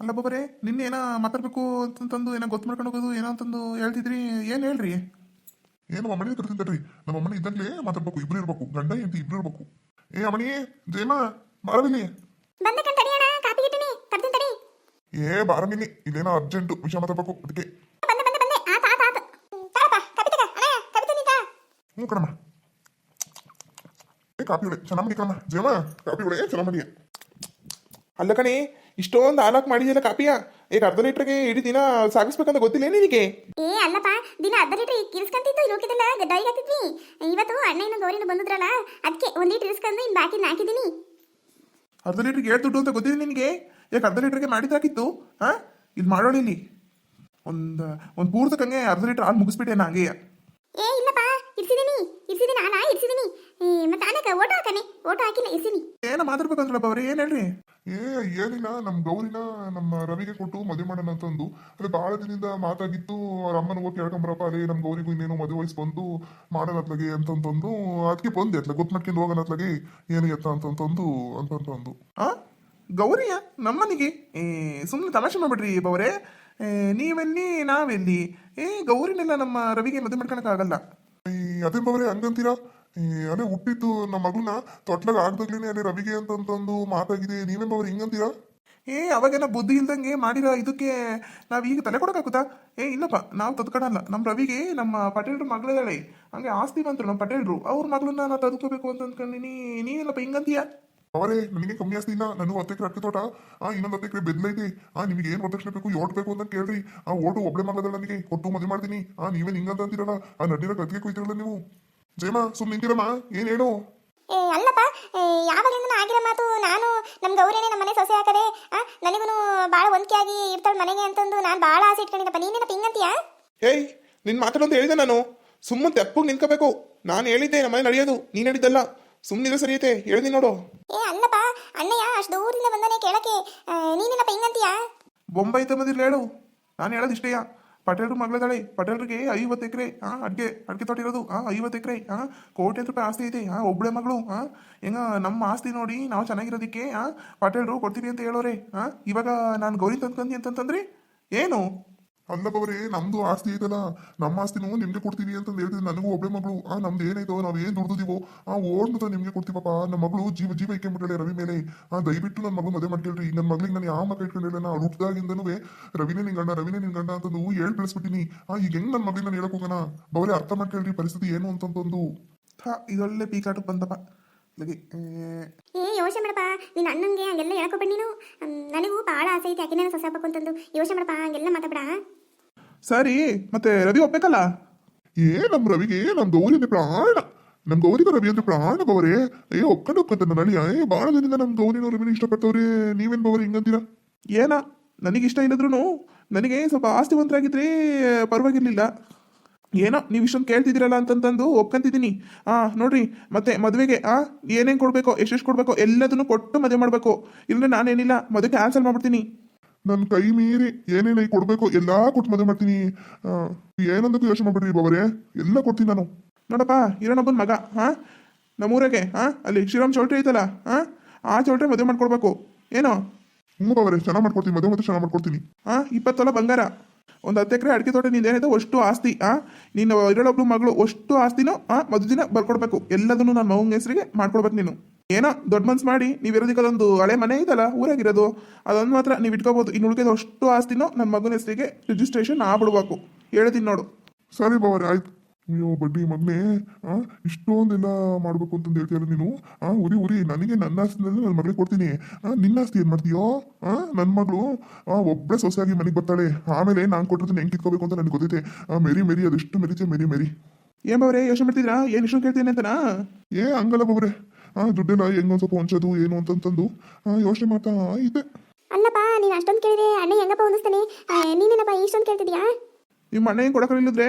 ಅಲ್ಲ ಬೊಬ್ಬರೇ ನಿನ್ನೆ ಏನೋ ಮಾತಾಡ್ಬೇಕು ಅಂತಂದು ಏನೋ ಗೊತ್ತು ಮಾಡ್ಕೊಂಡು ಹೋಗೋದು ಏನೋ ಅಂತಂದು ಹೇಳ್ತಿದ್ರಿ ಏನು ಹೇಳ್ರಿ? ಏನು ಅಮ್ಮನೇ ಕರ್ತೀನಿ ತಡ್ರಿ. ನಮ್ಮ ಅಮ್ಮನಿ ಇದ್ದಂಗ್ಲೇ ಮಾತಾಡ್ಬೇಕು ಇಬ್ರು ಇರ್ಬೇಕು ಗಂಡ ಹೆಂಡತಿ ಇಬ್ರು ಇರ್ಬೇಕು. ಏ ಅಮ್ಮನಿ ಜೇಮ ಬಾರವಿನಿ ಬಂದೆ ಕಣ್ ತಡಿ ಅಣ್ಣ ಕಾಪಿ ಇಟ್ಟಿನಿ ತರ್ತೀನಿ ತಡಿ. ಏ ಬಾರವಿನಿ ಇದೇನೋ ಅರ್ಜೆಂಟ್ ವಿಷಯ ಮಾತಾಡ್ಬೇಕು ಅದಕ್ಕೆ. ಬಂದೆ ಬಂದೆ ಬಂದೆ ಆತ ಆತ ಆತ. ತಾರಪ್ಪ ಕಾಪಿ ತಗ ಅಣ್ಣ ಕಾಪಿ ತನಿ ತಾ ಹ್ಞೂ ಕಣಮ್ಮ. ಏ ಕಾಪಿ ಹೊಡೆ ಚೆನ್ನಾಗಿ ಕಣಮ್ಮ ಜೇಮ ಕಾಪಿ ಹೊಡೆ ಚೆನ್ನಾಗಿ ಅಲ್ಲ ಕಣಿ ಇಷ್ಟೊಂದು ಆಲಾಕ್ ಮಾಡಿದೆಯಲ್ಲ ಕಾಪಿಯ? ಈಗ ಅರ್ಧ ಲೀಟ್ರಿಗೆ ಇಡೀ ದಿನ ಸಾಗಿಸ್ಬೇಕಂತ ಗೊತ್ತಿಲ್ಲ ನಿನಗೆ? ಏ ಅಲ್ಲಪ್ಪ ದಿನ ಅರ್ಧ ಲೀಟರ್ ಕಿರಿಸ್ಕೊಂತಿದ್ದು ಇರೋಕಿದೆಲ್ಲ ಹಾಕಿದ್ವಿ ಇವತ್ತು ಅಣ್ಣ ಗೌರಿನ ಬಂದಿದ್ರಲ್ಲ ಅದಕ್ಕೆ ಒಂದು ಲೀಟರ್ ಇರಿಸ್ಕೊಂಡು ಇನ್ನು ಬಾಕಿ ಹಾಕಿದ್ದೀನಿ. ಅರ್ಧ ಲೀಟರ್ ಏಳು ದುಡ್ಡು ಅಂತ ಗೊತ್ತಿದೆ ನಿನಗೆ? ಯಾಕೆ ಅರ್ಧ ಲೀಟ್ರಿಗೆ ಮಾಡಿದ್ದಾಕಿತ್ತು ಹಾ? ಇದು ಮಾಡೋಣ ಇಲ್ಲಿ. ಒಂದು ಒಂದು ಪೂರ್ತಕ್ಕಂಗೆ ಅರ್ಧ ಲೀಟ್ರ್ ಹಾಲು ಮುಗಿಸ್ಬಿಟ್ಟೆ ನಾ ಹಂಗೆಯ ಏ ಇಲ್ಲಪ್ಪ ಇರ್ಸಿದೀನಿ ಇರ್ಸಿದೀನಿ ಅಣ್ಣ ಇರ್ಸಿದೀನಿ ಮತ್ತೆ ಅಣ್ಣಕ್ಕೆ ಓಟ ಹಾಕನೆ ಓಟ ಹಾಕಿಲ್ಲ ಇರ್ಸಿನಿ. ಏನ ಮಾತಾಡ್ಬೇಕಂದ್ರಪ್ಪ ಅವ್ರೆ ಏನ್ ಹೇಳ್ರಿ? ಏ ಏನಿಲ್ಲ ನಮ್ಮ ಗೌರಿನ ನಮ್ಮ ರವಿಗೆ ಕೊಟ್ಟು ಮದುವೆ ಮಾಡೋಣ ಅಂತಂದು ಅದೇ. ಬಹಳ ದಿನದಿಂದ ಮಾತಾಗಿತ್ತು ಅವ್ರ ಅಮ್ಮನ ಹೋಗಿ ಕೇಳ್ಕೊಂಬರಪ್ಪ ಅದೇ ನಮ್ಮ ಗೌರಿಗೂ ಇನ್ನೇನು ಮದುವೆ ವಯಸ್ಸು ಬಂದು ಮಾಡೋಣ ಅತ್ಲಗೆ ಅಂತಂತಂದು. ಅದಕ್ಕೆ ಬಂದೆ ಅತ್ಲ ಗೊತ್ತು ಮಾಡ್ಕೊಂಡು ಹೋಗೋಣ ಅತ್ಲಗೆ ಏನು ಎತ್ತ ಅಂತಂತಂದು ಅಂತಂತಂದು. ಆ? ಗೌರಿಯ? ನಮ್ಮನಿಗೆ? ಏ ಸುಮ್ಮನೆ ತಮಾಷೆ ಮಾಡ್ಬಿಡ್ರಿ ಬವರೇ. ನೀವೆಲ್ಲಿ ನಾವೆಲ್ಲಿ? ಏ ಗೌರಿನೆಲ್ಲ ನಮ್ಮ ರವಿಗೆ ಮದುವೆ ಮಾಡ್ಕೊಳಕ್ಕಾಗಲ್ಲ. ಅದೇ ಬವ್ರೆ ಹಂಗಂತೀರಾ ಅದೇ ಹುಟ್ಟಿದ್ದು ನಮ್ಮ ಮಗಳನ್ನ ತೊಟ್ಲಾಗ ಆಗ್ದಾಗ್ಲೇನೆ ಅದೇ ರವಿಗೆ ಅಂತಂತಂದು ಮಾತಾಗಿದೆ. ನೀವೇ ಬವ್ರೆ ಹಿಂಗಂತೀರಾ ಏ, ಅವಾಗೆಲ್ಲ ಬುದ್ಧಿ ಇಲ್ದಂಗೆ ಮಾಡಿರ ಇದಕ್ಕೆ ನಾವು ಈಗ ತಲೆ ಕೊಡೋಕ್ಕಾಗುತ್ತಾ ಏ, ಇಲ್ಲಪ್ಪ, ನಾವು ತದ್ಕೊಳಲ್ಲ ನಮ್ಮ ರವಿಗೆ ನಮ್ಮ ಪಟೇಲ್ರು ಮಗಳೇ ಹಂಗೆ ಆಸ್ತಿ ಬಂತರು ನಮ್ಮ ಪಟೇಲ್ರು. ಅವ್ರ ಮಗಳನ್ನ ನಾವು ತದ್ಕೋಬೇಕು ಅಂತ ಅಂದ್ಕೊಂಡಿನಿ. ನೀನೆಲ್ಲಪ್ಪ ಹಿಂಗಂತೀಯ ಅವರೇ ನನಗೆ ಕಮ್ಮಿ ಆಸ್ತಿ ಇಲ್ಲ. ನಾನು ಹತ್ತು ಎಕರೆ ಅಕ್ಕಿ ತೋಟ ಆ ಇನ್ನೊಂದು ಹತ್ತು ಎಕರೆ ಬೆದ್ಲೈತೆ ಆ ನಿಮಗೆ ಏನು ಪ್ರದಕ್ಷಿಣೆ ಬೇಕು ಓಟ್ ಬೇಕು ಅಂತ ಕೇಳ್ರಿ. ಆ ಓಟು ಒಬ್ಬಳೆ ಮಾಡೋದಲ್ಲ ನನಗೆ. ಕೊಟ್ಟು ಮದುವೆ ಮಾಡ್ತೀನಿ. ಆ ನೀವೇ ಹಿಂಗಂತ ಅಂತೀರಲ್ಲ. ಆ ನಡ್ಡಿನ ಕತ್ತಿಗೆ ಕುಯ್ತಿರಲ್ಲ ನೀವು. ಜಯಮ್ಮ ಸುಮ್ಮ ನಿಂತಿರಮ್ಮ. ಏನು ಹೇಳು? ಏ ಅಲ್ಲಪ್ಪ. ಯಾವಾಗಲಿಂದ ಆಗಿರೋ ಮಾತು ನಾನು ನಮ್ಮ ಗೌರಿನೇ ನಮ್ಮ ಮನೆ ಸೊಸೆ ಹಾಕದೆ ಆ ನನಗೂ ಭಾಳ ಹೊಂದಿಕೆ ಆಗಿ ಇರ್ತಾಳೆ ಮನೆಗೆ ಅಂತಂದು ನಾನು ಭಾಳ ಆಸೆ ಇಟ್ಕೊಂಡಿದ್ದಪ್ಪ ನೀನೇನಪ್ಪ ಹಿಂಗಂತೀಯ ಏಯ್ ನಿನ್ ಮಾತಾಡೋದು ಅಂತ ಹೇಳಿದೆ ನಾನು. ಸುಮ್ಮನೆ ತೆಪ್ಪಗೆ ನಿಂತ್ಕೋಬೇಕು. ನಾನು ಹೇಳಿದ್ದೆ ನಮ್ಮ ಮನೆ ನಡೆಯೋದು. ನೀನು ಹೇಳಿದ್ದಲ್ಲ. ಸುಮ್ಮನಿದ್ರೆ ಸರಿಯತೆ ಹೇಳ್ದಿ ನೋಡು. ಏ ಅಲ್ಲಪ್ಪ ಅಣ್ಣಯ್ಯ ಅಷ್ಟು ದೂರಿಂದ ಬಂದನೆ ಕೇಳಕ್ಕೆ. ನೀನೇನಪ್ಪ ಹಿಂಗಂತೀಯಾ ಬೊಂಬೈ ತಮ್ಮದಿರ್ಲಿ ಹೇಳು. ನಾನು ಹೇಳೋದು ಇಷ್ಟೇಯ? ಪಟೇಲ್ರು ಮಗಳಿದ್ದಾಳೆ ಪಟೇಲ್ರಿಗೆ ಐವತ್ತು ಎಕರೆ ಹಾ ಅಡ್ಗೆ ಅಡ್ಗೆ ತೋಟ ಇರೋದು ಆ ಐವತ್ತು ಎಕರೆ ಹಾ ಕೋಟಿ ರೂಪಾಯಿ ಆಸ್ತಿ ಐತೆ ಹಾ ಒಬ್ಬಳೆ ಮಗಳು ಹಾ ಹೆಂಗ ನಮ್ಮ ಆಸ್ತಿ ನೋಡಿ ನಾವು ಚೆನ್ನಾಗಿರೋದಕ್ಕೆ ಹಾ ಪಟೇಲ್ರು ಕೊಡ್ತೀವಿ ಅಂತ ಹೇಳೋರೆ ಹಾ ಇವಾಗ ನಾನು ಗೌರಿ ತಂದ್ಕಂದಿ ಅಂತಂತಂದ್ರೆ? ಏನು? ಅಲ್ಲ ಬವ್ರೆ ನಮ್ದು ಆಸ್ತಿ ಐತಲ್ಲ ನಮ್ಮ ಆಸ್ತಿನೂ ನಿಮ್ಗೆ ಕೊಡ್ತೀವಿ ಅಂತ ಹೇಳ್ತೀವಿ ನನಗೂ ಒಬ್ಬ ಮಗಳು. ಆ, ನಮ್ದು ಏನಾಯ್ತೋ, ನಾವು ಏನು ದುಡ್ದಿದೀವೋ, ಆ ಓಡ್ನತ ನಿಮ್ಗೆ ಕೊಡ್ತೀವಪ್ಪ ನಮ್ಮ ಮಗಳು ಜೀವ ಜೀವ ಇಕ್ಕೊಂಬಿಟ್ಟಾಳೆ ರವಿ ಮೇಲೆ. ಆ, ದಯವಿಟ್ಟು ನನ್ನ ಮಗಳು ಮದುವೆ ಮಾಡ್ಕೊಳ್ರಿ. ನನ್ನ ಮಗಳಿಗೆ ನಾನು ಯಾವ ಮಕ್ಕ ಇಟ್ಕೊಂಡಿಲ್ಲ ನಾ ಹುಟ್ಟಿದಾಗಿಂದನೂ ರವಿನೇ ನಿನ್ ಗಂಡ, ರವಿನೇ ನಿನ್ ಗಂಡ ಅಂತಂದು ಹೇಳ್ ಬೆಳೆಸ್ಬಿಟ್ಟಿನಿ. ಆ, ಈಗ ಹೆಂಗ್ ನನ್ನ ಮಗಳಿಗೆ ನಾನು ಹೇಳಕ್ ಹೋಗೋಣ? ಬವರೇ ಅರ್ಥ ಮಾಡ್ಕೊಳ್ರಿ ಪರಿಸ್ಥಿತಿ ಏನು ಅಂತಂತಂದು. ಇದೊಳ್ಳೆ ಪೀಕಾಟಕ್ಕೆ ಬಂದಪ್ಪ. ಏ ಯೋಚನೆ ಮಾಡಪ್ಪ. ನಿನ್ನ ಅಣ್ಣಂಗೆ ಹಂಗೆಲ್ಲ ಹೇಳ್ಕೊಬೇಡ ನೀನು. ನನಗೂ ಭಾಳ ಆಸೆ ಐತೆ ಯಾಕೆ ಸೊಸೆ ಆಗ್ಬೇಕು ಅಂತಂದು. ಯೋಚನೆ ಮಾಡಪ್ಪ ಹಂಗೆಲ್ಲ ಮಾತಾಡ ಸರಿ ಮತ್ತೆ ರವಿ ಒಪ್ಬೇಕಲ್ಲ? ಏ ನಮ್ಮ ರವಿಗೆ ನಮ್ಮ ಗೌರಿ ಅಂದ್ರೆ ಪ್ರಾಣ. ನಮ್ ಗೌರಿಗ ರವಿ ಅಂದ್ರೆ ಪ್ರಾಣ ಬವರೇ ಏ ಒಕ್ಕಂಡು ಒಕ್ಕಂತ ನಳಿಯ ಏ ಭಾಳ ದಿನದಿಂದ ನಮ್ ಗೌರಿನ ರವಿನ ಇಷ್ಟಪಟ್ಟವ್ರೆ. ನೀವೇನ್ ಬವರಿ ಹಿಂಗಂತೀರಾ? ಏನ ನನಗಿಷ್ಟ ಇಲ್ಲದ್ರೂ ನನಗೆ ಸ್ವಲ್ಪ ಆಸ್ತಿವಂತರಾಗಿದ್ರೆ ಪರವಾಗಿರ್ಲಿಲ್ಲ. ಏನೋ ನೀವು ಇಷ್ಟೊಂದು ಕೇಳ್ತಿದ್ದೀರಲ್ಲ ಅಂತಂತಂದು ಒಪ್ಕೊಂತಿದ್ದೀನಿ. ಆ ನೋಡ್ರಿ ಮತ್ತೆ ಮದುವೆಗೆ ಆ ಏನೇನು ಕೊಡಬೇಕು ಎಷ್ಟೆಷ್ಟು ಕೊಡಬೇಕು ಎಲ್ಲದನ್ನು ಕೊಟ್ಟು ಮದುವೆ ಮಾಡಬೇಕು. ಇಲ್ಲಂದ್ರೆ ನಾನೇನಿಲ್ಲ ಮದುವೆ ಕ್ಯಾನ್ಸಲ್ ಮಾಡ್ಬಿಡ್ತೀನಿ. ನನ್ನ ಕೈ ಮೀರಿ ಏನೇನು ಕೊಡಬೇಕು ಎಲ್ಲಾ ಕೊಟ್ಟು ಮದುವೆ ಮಾಡ್ತೀನಿ. ಆ, ಏನಂದಕ್ಕೂ ಯೋಚನೆ ಮಾಡ್ಬಿಡ್ರಿ ಬಾಬರೇ ಎಲ್ಲ ಕೊಡ್ತೀನಿ ನಾನು. ನೋಡಪ್ಪ ಇರೋನೊಬ್ಬನ ಮಗ ಹಾ ನಮ್ಮೂರಾಗೆ ಹಾ ಅಲ್ಲಿ ಶ್ರೀರಾಮ್ ಚೌಟ್ರಿ ಐತಲ್ಲ ಹಾ ಆ ಚೌಟ್ರಿ ಮದುವೆ ಮಾಡ್ಕೊಡ್ಬೇಕು. ಏನೋ? ಹ್ಞೂ ಬಾಬರೇ ಚೆನ್ನಾಗಿ ಮಾಡ್ಕೊಡ್ತೀನಿ ಮದುವೆ ಮತ್ತೆ ಚೆನ್ನಾಗಿ ಮಾಡ್ಕೊಡ್ತೀನಿ. ಆ ಇಪ್ಪತ್ತೊಲ ಬಂಗಾರ. ಒಂದು ಹತ್ತು ಎಕರೆ ಅಡಿಕೆ ತೋಟ ನೀನೇನೈತೆ ಅಷ್ಟು ಆಸ್ತಿ, ಆ? ನೀನು ಇರೋಳೊಬ್ಳು ಮಗಳು ಅಷ್ಟು ಆಸ್ತಿನೂ, ಆ ಮದುವೆ ದಿನ ಬರ್ಕೊಡ್ಬೇಕು. ಎಲ್ಲದನ್ನು ನನ್ನ ಮಗನ ಹೆಸರಿಗೆ ಮಾಡ್ಕೊಡ್ಬೇಕು ನೀನು. ಏನೋ ದೊಡ್ಡ ಮನ್ಸು ಮಾಡಿ, ನೀವು ಇರೋದಕ್ಕೆ ಅದೊಂದು ಹಳೆ ಮನೆ ಇದಲ್ಲ, ಊರಾಗಿರೋದು, ಅದೊಂದು ಮಾತ್ರ ನೀವು ಇಟ್ಕೋಬೋದು. ಇನ್ನು ಉಳಿದ ಅಷ್ಟು ಆಸ್ತಿನೂ ನನ್ನ ಮಗನ ಹೆಸರಿಗೆ ರಿಜಿಸ್ಟ್ರೇಷನ್ ಆಗ್ಬಿಡ್ಬೇಕು. ಹೇಳ್ತೀನಿ ನೋಡು. ಸರಿ ಬವರೇ ಆಯ್ತು. ಅಯ್ಯೋ ಬಡ್ಡಿ ಮಗನೇ ಆ ಇಷ್ಟೊಂದೆಲ್ಲ ಮಾಡ್ಬೇಕು ಅಂತಂದು ಹೇಳ್ತೀಯಲ್ಲ ನೀನು? ಆ ಉರಿ ಉರಿ ನನಗೆ ನನ್ನ ಆಸ್ತಿನಲ್ಲಿ ನನ್ನ ಮಗಳಿಗೆ ಕೊಡ್ತೀನಿ. ಆ ನಿನ್ನ ಆಸ್ತಿ ಏನ್ ಮಾಡ್ತೀಯೋ? ಆ ನನ್ನ ಮಗಳು ಆ ಒಬ್ಬಳೇ ಸೊಸೆಯಾಗಿ ಮನೆಗೆ ಬರ್ತಾಳೆ. ಆಮೇಲೆ ನಾನು ಕೊಟ್ಟಿರ್ತೀನಿ ಹೆಂಗೆ ಕಿತ್ಕೋಬೇಕು ಅಂತ ನನಗೆ ಗೊತ್ತೈತೆ. ಆ ಮೆರಿ ಮೆರಿ ಅದೆಷ್ಟು ಮೆರಿತೆ ಮೆರಿ ಮೆರಿ. ಏನ್ ಬವ್ರೆ ಯೋಚನೆ ಮಾಡ್ತಿದ್ರಾ? ಏನು ಇಷ್ಟು ಕೇಳ್ತೀನಿ ಅಂತನಾ? ಏ ಹಂಗಲ್ಲ ಬಬ್ರೆ ಆ ದುಡ್ಡೆಲ್ಲ ಹೆಂಗೊಂದು ಸ್ವಲ್ಪ ಹೊಂಚೋದು ಏನು ಅಂತಂತಂದು ಆ ಯೋಚನೆ ಮಾಡ್ತಾ ಇದೆ ಅಲ್ಲಪ್ಪ ನೀನು ಅಷ್ಟೊಂದು ಕೇಳಿದೆ ಅಣ್ಣ ಹೆಂಗಪ್ಪ ಹೊಂದಿಸ್ತಾನೆ ನೀನೇನಪ್ಪ ಇಷ್ಟೊಂದು ಕೇಳ್ತಿದ್ಯಾ ನಿಮ್ಮ ಅಣ್ಣ ಏನು ಕೊಡೋಕ್ಕಿಲ್ಲದ್ರೆ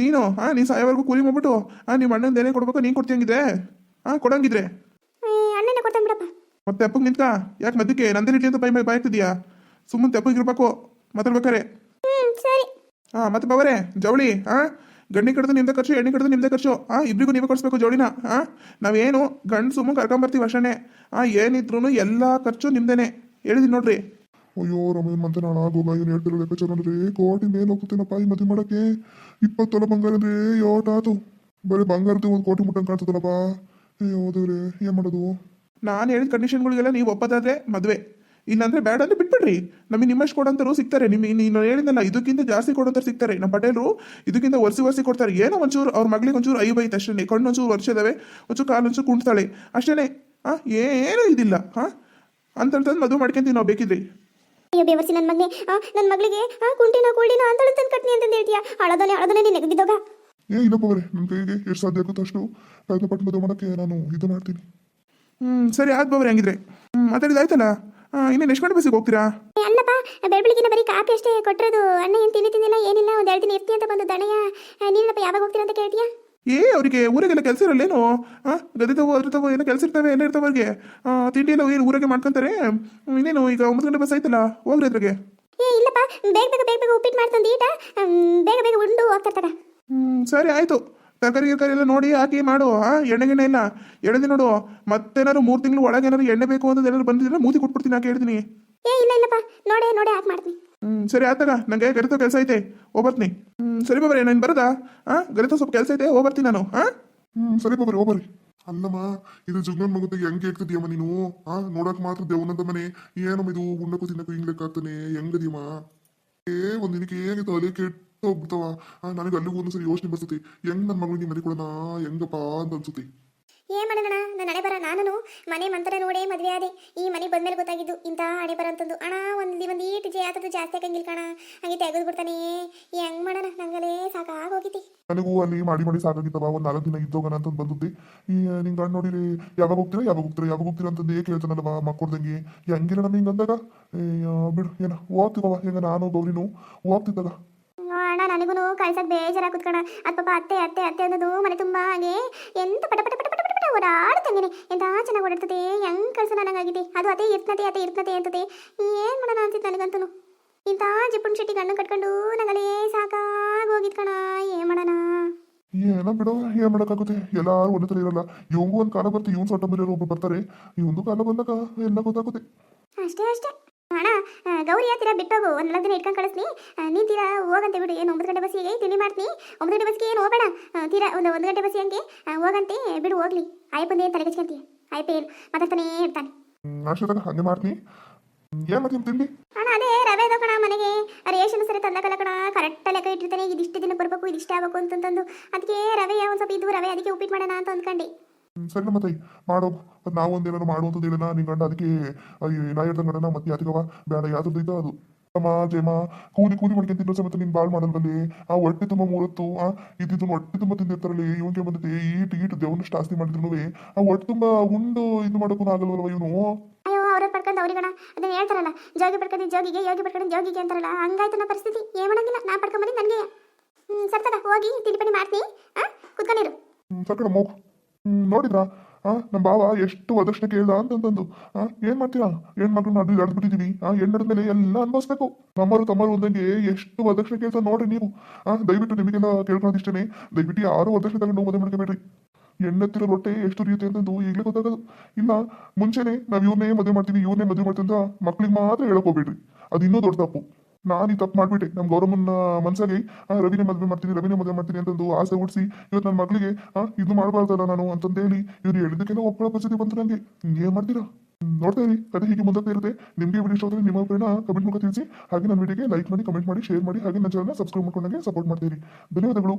ನೀನು ಹಾಂ ನೀನು ಸಾಯೋವರೆಗೂ ಕೂಲಿ ಮಾಡ್ಬಿಟ್ಟು ಹಾಂ ನಿಮ್ಮ ಅಣ್ಣಂದು ಏನೇ ಕೊಡ್ಬೇಕು ನೀನು ಕೊಡ್ತಿಯಂಗಿದ್ರೆ ಹಾಂ ಕೊಡಂಗಿದ್ರೆ. ಅಣ್ಣನ ಕೊಡ್ತಾನೆ ಬಿಡಪ್ಪ. ಮತ್ತೆ ಅಪ್ಪಗೆ ನಿಂತ ಯಾಕೆ ಮಧ್ಯಕ್ಕೆ ನಂದೇ ಇಡ್ಲಿ ಅಂತ ಬೈ ಬೈ ಬಾಯ್ತಿದ್ಯಾ ಸುಮ್ಮನೆ ತೆಪ್ಪಗೆ ಇರ್ಬೇಕು ಮಾತಾಡ್ಬೇಕಾರೆ ಸರಿ. ಹಾಂ ಮತ್ತೆ ಬವರೇ ಜವಳಿ ಹಾಂ ಗಂಡಿ ಕಡ್ದು ನಿಮ್ದೇ ಖರ್ಚು ಎಣ್ಣೆ ಕಡ್ದು ನಿಮ್ದೇ ಖರ್ಚು ಹಾಂ ಇಬ್ಬರಿಗೂ ನೀವೇ ಕೊಡಿಸ್ಬೇಕು ಜೋಳಿನ ಹಾಂ ನಾವೇನು ಗಂಡು ಸುಮ್ಮನೆ ಕರ್ಕೊಂಬರ್ತೀವಿ ಅಷ್ಟೇ ಹಾಂ ಏನಿದ್ರು ಎಲ್ಲ ಖರ್ಚು ನಿಮ್ದೇನೆ. ಹೇಳಿದೀನಿ ನೋಡ್ರಿ. ಅಯ್ಯೋ ರಮೇನ್ ಮಂತೆ ನಾನು ಆಗೋಗ ಇವ್ನು ಹೇಳ್ತಿರೋ ಲೆಕ್ಕಾಚಾರ ಅಂದ್ರೆ ಕೋಟಿ ಮೇಲೆ ಹೋಗ್ತೇನಪ್ಪ ಈ ಮದುವೆ ಮಾಡಕ್ಕೆ. ಇಪ್ಪತ್ತೊಲ ತೊಲೆ ಬಂಗಾರ ಅಂದ್ರೆ ಯೋಟಾತು ಬರೀ ಬಂಗಾರದ್ದು ಒಂದು ಕೋಟಿ ಮುಟ್ಟಂಗೆ ಕಾಣ್ತದಲ್ಲಪ್ಪ. ಅಯ್ಯೋ ದೇವ್ರೆ, ಏನು ಮಾಡೋದು? ನಾನು ಹೇಳಿದ ಕಂಡೀಷನ್ಗಳಿಗೆಲ್ಲ ನೀವು ಒಪ್ಪದಾದ್ರೆ ಮದುವೆ. ಇಲ್ಲಾಂದ್ರೆ ಬೇಡ ಅಂದ್ರೆ ಬಿಟ್ಬಿಡ್ರಿ. ನಮಗೆ ನಿಮ್ಮಷ್ಟು ಕೊಡೋಂಥವ್ರು ಸಿಗ್ತಾರೆ. ನಿಮಗೆ ನೀನು ಹೇಳಿದ್ನಲ್ಲ, ಇದಕ್ಕಿಂತ ಜಾಸ್ತಿ ಕೊಡೋಂಥವ್ರು ಸಿಗ್ತಾರೆ. ನಮ್ಮ ಪಟೇಲರು ಇದಕ್ಕಿಂತ ವರ್ಷಿ ವರ್ಷಿ ಕೊಡ್ತಾರೆ. ಏನೋ ಒಂಚೂರು ಅವ್ರ ಮಗಳಿಗೆ ಒಂಚೂರು ಐ ಬೈತ್ ಅಷ್ಟೇ ಕಣ್ಣು ಒಂಚೂರು ವರ್ಷ ಇದಾವೆ, ಒಂಚೂರು ಕಾಲು ಒಂಚೂರು ಕುಣ್ತಾಳೆ. ಅಷ್ಟೇ ಹಾಂ ಏನೂ ಇದಿಲ್ಲ. ಹಾಂ ಅಂತ ಹೇಳ್ತಂದು ಮದುವೆ ಮಾಡ್ಕೊಂತೀವಿ ನಾವು ಬೇಕಿದ್ರಿ. ಅಯ್ಯೋ ಬೇವರ್ಸಿ ನನ್ನ ಮಗನೇ ನನ್ನ ಮಗಳಿಗೆ ಕುಂಟಿನ ಕುಳ್ಳಿನ ಅಂತ ತಂದು ಕಟ್ನಿ ಅಂತ ಹೇಳ್ತೀಯ? ಹಳದಲೆ ಹಳದಲೆ ನೀನು ನೆಗದಿದ್ದೋಗ ಏ ಇಲ್ಲಪ್ಪ ಬಗರೆ ನನ್ನ ಕೈಗೆ ಎಷ್ಟು ಸಾಧ್ಯ ಆಗುತ್ತೋ ಅಷ್ಟು ಪ್ರಯತ್ನ ಪಟ್ಟು ಮದುವೆ ಮಾಡೋಕ್ಕೆ ನಾನು ಇದು ಮಾಡ್ತೀನಿ. ಹ್ಮ್ ಸರಿ ಆದ್ ಬಗರೆ ಹಂಗಿದ್ರೆ. ಹ್ಞೂ ಮಾತಾಡಿದಾಯ್ತಲ್ಲ ಹಾಂ ಇನ್ನೇನು ಎಷ್ಟು ಗಂಟೆ ಬಸ್ಸಿಗೆ ಹೋಗ್ತೀರಾ? ಏ, ಅಲ್ಲಪ್ಪ ಬೆಳಬೆಳಗಿನ ಬರೀ ಕಾಫಿ ಅಷ್ಟೇ ಕೊಟ್ಟಿರೋದು ಅಣ್ಣ ಏನು ತಿಂದಿಲ್ಲ ಏನಿಲ್ಲ ಒಂದು ಎರಡು ದಿನ ಇರ್ತೀನಿ ಅಂತ ಬಂದು ದಣಯ್ಯ ನೀನಪ್ಪ ಯಾವಾಗ ಹೋಗ್ತೀರಾ ಅಂತ ಕೇಳ್ತೀಯಾ? ಏ ಅವರಿಗೆ ಊರಿಗೆಲ್ಲ ಕೆಲಸ ಇರಲ್ಲೇನು? ಅದ್ರ ತಗೋ ಏನೋ ಕೆಲಸ ಇರ್ತವೆ ಎಲ್ಲ ಇರ್ತವೆ ಅವ್ರಿಗೆ? ತಿಂಡಿ ಎಲ್ಲ ಏನು ಊರಾಗೆ ಮಾಡ್ಕೊಂತಾರೆ? ಇನ್ನೇನು ಈಗ ಒಂಬತ್ತು ಗಂಟೆ ಬಸ್ ಆಯ್ತಲ್ಲ ಹೋಗ್ರಿ ಅದ್ರಿಗೆ. ಏ ಇಲ್ಲಪ್ಪ ಬೇಗ ಬೇಗ ಬೇಗ ಬೇಗ ಉಪ್ಪಿಟ್ಟು ಮಾಡ್ತಂದು ಈಟ. ಬೇಗ ಬೇಗ ಉಂಡು ಹೋಗ್ತಾರೆ ಹ್ಞೂ ಸರಿ ಆಯಿತು. ತರಕಾರಿ ಗಿರ್ಕಾರಿ ಎಲ್ಲ ನೋಡಿ ಹಾಕಿ ಮಾಡು ಹಾಂ ಎಣ್ಣೆ ಗಿಣ್ಣೆ ಇಲ್ಲ. ಎಣ್ಣೆ ನೋಡು ಮತ್ತೇನಾದ್ರು ಮೂರು ತಿಂಗಳು ಒಳಗೆ ಏನಾದ್ರು ಎಣ್ಣೆ ಬೇಕು ಅಂತ ಏನಾದ್ರು ಬಂದಿದ್ರೆ ಮೂತಿ ಕೊಟ್ಬಿಡ್ತೀನಿ ಹಾಕಿ ಹೇಳ್ತೀನಿ. ಏ ಇಲ್ಲ ಇಲ್ಲಪ್ಪ ನೋಡೇ ನೋಡೇ ಹಾಕಿ ಮಾಡ್ತೀನಿ. ಸರಿ ಆತರ ನನಗೆ ಗರಿತೋ ಕೆಲಸ ಐತೆ. ಹೋಗ್ಬರ್ತೀನಿ ಹ್ಞೂ ಸರಿ ಬಾಬ್ರಿ ನಾನು ಬರೋದಾ ಹಾಂ ಗರಿತ ಸ್ವಲ್ಪ ಕೆಲಸ ಐತೆ ಹೋಗ್ಬರ್ತೀನಿ ನಾನು. ಹಾಂ ಹ್ಮ್. ಸರಿ ಬಾಬರಿ ಹೋಗ್ಬರ್ರಿ ಅಲ್ಲಮ್ಮ ಇದು ಜುಗ್ನನ್ ಮಗತ್ತಿಗೆ ಹೆಂಗೆ ಹೇಳ್ತಿದ್ಯಮ್ಮ ನೀನು? ಆ ನೋಡಕ್ ಮಾತ್ರ ದೇವನಂತ ಮನೆ. ಏನಮ್ಮ ಇದು? ಉಣ್ಣಕ್ಕೂ ತಿನ್ನಕ್ಕೂ ಹಿಂಗ್ ಲೆಕ್ಕ ಆಗ್ತಾನೆ. ಹೆಂಗದಿಯಮ್ಮ? ಏ ಒಂದ್ ದಿನಕ್ಕೆ ಏನಿತ್ತು? ತಲೆ ಕೆಟ್ಟ ಹೋಗ್ಬಿಡ್ತಾವ ಆ, ನನಗೆ ಅಲ್ಲಿಗೂ ಒಂದ್ಸರಿ ಯೋಚನೆ ಬರ್ತೈತಿ ಹೆಂಗ್ ನನ್ನ ಮಗಳಿಗೆ ಮನೆ ಕೊಡೋಣ? ಹೆಂಗಪ್ಪ ಅಂತ ಅನ್ಸುತ್ತೆ. ಏನ್ ಮಾಡೋಣ ನನ್ನ ಹಣೆ ಬರ ನಾನು ಮನೆ ಮಂತ್ರ ನೋಡೇ ಮದುವೆ ಆದೆ. ಈ ಮನೆ ಬಂದ್ಮೇಲೆ ಗೊತ್ತಾಗಿದ್ದು ಇಂಥ ಹಣೆ ಬರ ಅಂತಂದು ಅಣ್ಣ ಒಂದು ಒಂದು ಏಟು ಜೆ ಆತದ್ದು ಜಾಸ್ತಿ ಆಗಂಗಿಲ್ಲ ಕಣ. ಹಂಗೆ ತೆಗೆದು ಬಿಡ್ತಾನೆ. ಹೆಂಗ್ ಮಾಡೋಣ ನಂಗಲೇ ಸಾಕಾಗೋಗಿತಿ ನನಗೂ ಅಲ್ಲಿ ಮಾಡಿ ಮಾಡಿ ಸಾಕಾಗಿತ್ತವ ಒಂದು ನಾಲ್ಕು ದಿನ ಇದ್ದೋಗಣ ಅಂತ ಬಂದಿದ್ದೆ. ಈ ನಿಂಗೆ ಗಂಡು ನೋಡಿರಿ ಯಾವಾಗ ಹೋಗ್ತೀರಾ ಯಾವಾಗ ಹೋಗ್ತೀರಾ ಯಾವಾಗ ಹೋಗ್ತೀರಾ ಅಂತಂದು ಕೇಳ್ತಾನಲ್ವ ಮಕ್ಕಳ್ದಂಗೆ ಹೆಂಗಿಲ್ಲ ನಮ್ಮ ಹಿಂಗಂದಾಗ ಅಂದಾಗ? ಬಿಡು ಏನ ಹೋಗ್ತೀವವ ಹೆಂಗ ನಾನು ಗೌರಿನು ಹೋಗ್ತಿದ್ದಾಗ ಅಣ್ಣ ನನಗೂ ಕಳ್ಸಕ್ ಬೇಜಾರಾಗುತ್ತ ಕಣ. ಅದ್ ಪಾಪ ಅತ್ತೆ ಅತ್ತೆ ಅತ್ತೆ ಅನ್ನೋದು ಮನೆ ತುಂಬಾ ಹಾಗೆ ಎಂತ ಪಟ ಪಟ ಓಡಾಡ್ತಂಗಿನಿ ಎಂತ ಚೆನ್ನಾಗಿ ಓಡಾಡ್ತದೆ ಹೆಂಗ್ ಕಳ್ಸ ನನಗಾಗಿದೆ ಅದು ಅದೇ ಇರ್ತದೆ ಅದೇ ಇರ್ತದೆ ಅಂತದೆ. ಏನ್ ಮಾಡೋಣ ಅಂತಿತ್ತು ನನಗಂತೂ ಇಂಥ ಜಿಪ್ಪುಣ್ ಶೆಟ್ಟಿ ಗಣ್ಣು ಕಟ್ಕೊಂಡು ನಂಗಲೇ ಸಾಕಾಗೋಗಿದ್ ಕಣ ಏನ್ ಮಾಡೋಣ? ಏನ ಬಿಡೋ ಏನ್ ಮಾಡಕ್ಕಾಗುತ್ತೆ? ಎಲ್ಲಾರು ಒಂದೇ ತರ ಇರಲ್ಲ. ಇವಂಗೂ ಒಂದ್ ಕಾಲ ಬರ್ತಿ ಇವನ್ ಸೊಟ್ಟ ಒಬ್ರು ಬರ್ತಾರೆ. ಇವಂದು ಕಾಲ ಬಂದಾಗ ಎಲ್ಲ ಗೊತ್ತಾಗುತ್ತೆ. ಅಷ್ಟೇ ಅಷ್ಟೇ. ಅಣ್ಣ ಗೌರಿ ಹತ್ತಿರ ಬಿಟ್ಟೋಗು ಒಂದ್ ನಾಲ್ಕು ದಿನ ಇಟ್ಕೊಂಡು ಕಳಿಸ್ನಿ ನೀ ನೀನ್ ತೀರಾ ಹೋಗಂತೆ ಬಿಡು ಏನು ಒಂಬತ್ತು ಗಂಟೆ ಬಸ್ಸಿಗೆ ತಿಂಡಿ ಮಾಡ್ತೀನಿ. ಒಂಬತ್ತು ಗಂಟೆ ಬಸ್ಸಿಗೆ ಏನು ಹೋಗಬೇಡ. ಆ, ತೀರಾ ಒಂದು ಒಂದು ಗಂಟೆ ಬಸ್ಸಿ ಹಂಗೆ ಹೋಗಂತೆ ಬಿಡು ಹೋಗ್ಲಿ. ಆಯ್ಪಂದೇ ತಲೆಗೆಚ್ಕೊಂತೀಯ ಆಯ್ಪ ಏನು ಮಾತಾಡ್ತಾನೇ ಇರ್ತಾನೆ. ನಾಷ್ಟದಾಗ ಹಂಗೆ ಮಾಡ್ತೀನಿ. ಏನು ಮಾಡ್ತೀನಿ ತಿಂಡಿ? ಅಣ್ಣ ಅದೇ ರವೆ ಅದು ಕಣ ಮನೆಗೆ. ರೇಷನ್ ಸರಿ ತಂದಕಲ್ಲ ಕಣ ಕರೆಕ್ಟ್ ಲೆಕ್ಕ ಇಟ್ಟಿರ್ತಾನೆ. ಇದಿಷ್ಟು ದಿನ ಬರ್ಬೇಕು ಇದಿಷ್ಟೇ ಆಗಬೇಕು ಅಂತಂದು ಅದಕ್ಕೆ ರವೆ ಒಂದು ಸ್ವಲ್ಪ ಇದು ರವೆ ಅದಕ್ಕೆ ಉಪ್ಪಿಟ್ಟು ಮಾಡೋಣ ಅಂತ ಅಂದ್ಕೊಂಡೆ. ಸರಿ ತಾಯಿ ಮಾಡೋ. ಮತ್ ನಾವು ಒಂದೇನಾರು ಮಾಡುವಂಥದ್ದು ಹೇಳೋಣ ನಿನ್ ಗಂಡ ಅದಕ್ಕೆ ಅಯ್ಯೋ, ನಾ ಹೇಳ್ದಂಗ ಗಂಡನ ಮತ್ತೆ ಯಾತಿಗವ ಬೇಡ ಯಾವ್ದು ಇದ್ದ ಅದು. ಅಮ್ಮ ಜಯಮ ಕೂದಿ ಕೂದಿ ಮಾಡ್ಕೊಂಡು ತಿನ್ನೋ ಸಮೇತ ನೀನ್ ಬಾಳ್ ಮಾಡಲ್ವಲ್ಲಿ. ಆ ಹೊಟ್ಟೆ ತುಂಬ ಮೂರತ್ತು ಆ ಇದ್ದಿದ್ದು ಹೊಟ್ಟೆ ತುಂಬ ತಿಂದಿರ್ತಾರಲ್ಲಿ ಇವನ್ಗೆ ಬಂದಿದೆ ಈಟ್ ಈಟ್ ದೇವನಷ್ಟು ಆಸ್ತಿ ಮಾಡಿದ್ರು ಆ ಹೊಟ್ಟೆ ತುಂಬಾ ಉಂಡು ಇದು ಮಾಡೋಕ್ಕೂ ಆಗಲ್ವಲ್ವ ಇವನು? ಅವ್ರ ಪಡ್ಕೊಂಡು ಅವ್ರಿಗಣ ಅದನ್ನ ಹೇಳ್ತಾರಲ್ಲ ಜೋಗಿ ಪಡ್ಕೊಂಡು ಜೋಗಿಗೆ ಯೋಗಿ ಪಡ್ಕೊಂಡು ಜೋಗಿಗೆ ಅಂತಾರಲ್ಲ ಹಂಗಾಯ್ತು ನನ್ನ ಪರಿಸ್ಥಿತಿ ಏನ್ ಮಾಡಂಗಿಲ್ಲ ನಾ ಪಡ್ಕೊಂಬಂದು ನನಗೆ. ಹ್ಮ್ ಸರ್ತದ ಹೋಗಿ ತಿಂಡಿ ಪಡಿ ಮಾಡ್ತೀನಿ ಆ ಕುತ್ಕೊಂಡಿರು. ಸರ್ಕಡೆ ಮೂಗು ನೋಡಿದ್ರಾ? ಆ ನಮ್ಮ ಬಾವ ಎಷ್ಟು ವದಕ್ಷಿಣೆ ಕೇಳ್ದ ಅಂತಂದು ಆ, ಏನ್ ಮಾಡ್ತೀರಾ? ಹೆಣ್ಮಕ್ಳನ್ನ ಅದು ಅಡ್ಬಿಟ್ಟಿದೀವಿ ಆ ಹೆಣ್ಣದ ಮೇಲೆ ಎಲ್ಲ ಅನ್ಭವಿಸ್ಬೇಕು. ನಮ್ಮರು ತಮ್ಮರು ಒಂದಂಗೆ ಎಷ್ಟು ವದಕ್ಷಿಣೆ ಕೇಳ್ತಾ ನೋಡ್ರಿ ನೀವು. ಆ, ದಯವಿಟ್ಟು ನಿಮಗೆಲ್ಲ ಕೇಳ್ಕೊಳ್ಳೋದಿಷ್ಟೇನೆ ದಯವಿಟ್ಟು ಯಾರು ವರದಕ್ಷಿಣೆ ತಗೊಂಡು ಮದುವೆ ಮಾಡ್ಕೊಬೇಡ್ರಿ ಹೆಣ್ಣತ್ತಿರೋ ರೊಟ್ಟೆ ಎಷ್ಟು ಉರಿಯುತ್ತೆ ಅಂತಂದು ಈಗಲೇ ಗೊತ್ತಾಗೋದು. ಇಲ್ಲ, ಮುಂಚೆನೆ ನಾವು ಇವನ್ನೇ ಮದುವೆ ಮಾಡ್ತೀವಿ ಇವನ್ನೇ ಮದುವೆ ಮಾಡ್ತೀವಿ ಅಂತ ಮಕ್ಳಿಗೆ ಮಾತ್ರ ಹೇಳಕ್ ಹೋಗ್ಬೇಡ್ರಿ. ಅದು ಇನ್ನೂ ದೊಡ್ಡ ತಪ್ಪು. ನಾನು ಈ ತಪ್ಪು ಮಾಡ್ಬಿಟ್ಟೆ. ನಮ್ಮ ಗೌರಮ್ಮನ ಮನ್ಸಾಗಿ ರವಿನೇ ಮದುವೆ ಮಾಡ್ತೀನಿ, ರವಿನೇ ಮದುವೆ ಮಾಡ್ತೀನಿ ಅಂತಂದು ಆಸೆ ಹುಡ್ಸಿ ಇವತ್ತು ನನ್ನ ಮಗಳಿಗೆ ಇದು ಮಾಡಬಾರ್ದಲ್ಲ ನಾನು ಅಂತಂದೇಳಿ ಇವ್ರು ಹೇಳಿದ್ದಕ್ಕೆಲ್ಲ ಒಪ್ಪಳ ಪರಿಸ್ಥಿತಿ ಬಂತು ನನಗೆ ಏನ್ ಮಾಡ್ತೀರಾ? ನೋಡ್ತಾ ಇರಿ, ಕತೆ ಹೀಗೆ ಮುಂದಕ್ಕೆ ಇರುತ್ತೆ. ನಿಮಗೆ ವಿಡಿಯೋ ಇಷ್ಟ ಆದರೆ ನಿಮ್ಮ ಪ್ರೇರಣ ಕಮೆಂಟ್ ಮೂಲಕ ತಿಳಿಸಿ. ಹಾಗೆ ನನ್ನ ವಿಡಿಯೋಗೆ ಲೈಕ್ ಮಾಡಿ ಕಮೆಂಟ್ ಮಾಡಿ ಶೇರ್ ಮಾಡಿ. ಹಾಗೆ ನನ್ನ ಚಾನಲ್ನ ಸಬ್ಸ್ಕ್ರೈಬ್ ಮಾಡ್ಕೊಂಡಂಗೆ ಸಪೋರ್ಟ್ ಮಾಡ್ತೀರಿ ಧನ್ಯವಾದಗಳು.